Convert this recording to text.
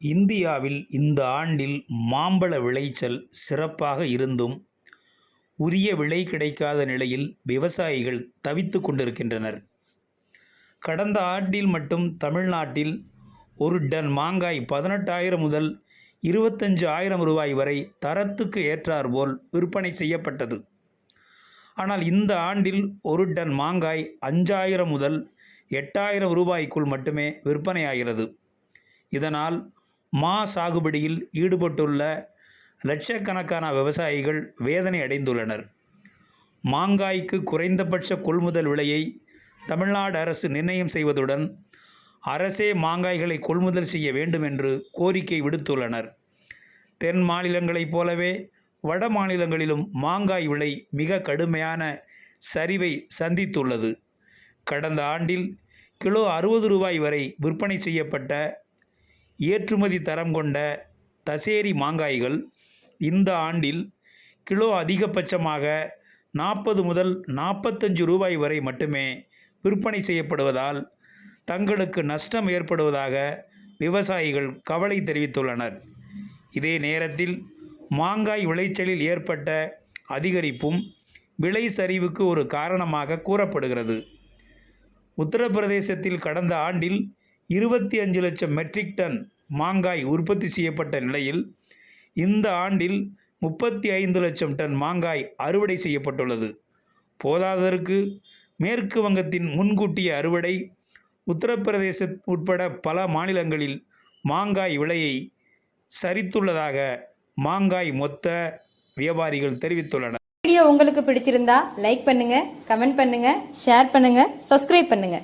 இந்தியாவில் இந்த ஆண்டில் மாம்பழ விளைச்சல் சிறப்பாக இருந்தும் உரிய விலை கிடைக்காத நிலையில் விவசாயிகள் தவித்து கொண்டிருக்கின்றனர். கடந்த ஆண்டில் மட்டும் தமிழ்நாட்டில் ஒரு டன் மாங்காய் பதினெட்டாயிரம் முதல் இருபத்தஞ்சு ஆயிரம் ரூபாய் வரை தரத்துக்கு ஏற்றாற்போல் விற்பனை செய்யப்பட்டது. ஆனால் இந்த ஆண்டில் ஒரு டன் மாங்காய் அஞ்சாயிரம் முதல் எட்டாயிரம் ரூபாய்க்குள் மட்டுமே விற்பனையாகிறது. இதனால் மா சாகுபடியில் ஈடுபட்டுள்ள லட்சக்கணக்கான விவசாயிகள் வேதனை அடைந்துள்ளனர். மாங்காய்க்கு குறைந்தபட்ச கொள்முதல் விலையை தமிழ்நாடு அரசு நிர்ணயம் செய்வதுடன் அரசே மாங்காய்களை கொள்முதல் செய்ய வேண்டும் என்று கோரிக்கை விடுத்துள்ளனர். தென் மாநிலங்களைப் போலவே வட மாநிலங்களிலும் மாங்காய் விலை மிக கடுமையான சரிவை சந்தித்துள்ளது. கடந்த ஆண்டில் கிலோ அறுபது ரூபாய் வரை விற்பனை செய்யப்பட்ட ஏற்றுமதி தரம் கொண்ட தசேரி மாங்காய்கள் இந்த ஆண்டில் கிலோ அதிகபட்சமாக நாற்பது முதல் நாற்பத்தஞ்சு ரூபாய் வரை மட்டுமே விற்பனை செய்யப்படுவதால் தங்களுக்கு நஷ்டம் ஏற்படுவதாக விவசாயிகள் கவலை தெரிவித்துள்ளனர். இதே நேரத்தில் மாங்காய் விளைச்சலில் ஏற்பட்ட அதிகரிப்பும் விலை சரிவுக்கு ஒரு காரணமாக கூறப்படுகிறது. உத்தரப்பிரதேசத்தில் கடந்த ஆண்டில் இருபத்தி அஞ்சு லட்சம் மெட்ரிக் டன் மாங்காய் உற்பத்தி செய்யப்பட்ட நிலையில் இந்த ஆண்டில் முப்பத்தி ஐந்து லட்சம் டன் மாங்காய் அறுவடை செய்யப்பட்டுள்ளது. போதாததற்கு மேற்கு வங்கத்தின் முன்கூட்டிய அறுவடை உத்தரப்பிரதேச உட்பட பல மாநிலங்களில் மாங்காய் விலையை சரித்துள்ளதாக மாங்காய் மொத்த வியாபாரிகள் தெரிவித்துள்ளனர். வீடியோ உங்களுக்கு பிடிச்சிருந்தா லைக் பண்ணுங்க கமெண்ட் பண்ணுங்க ஷேர் பண்ணுங்க சப்ஸ்கிரைப் பண்ணுங்க.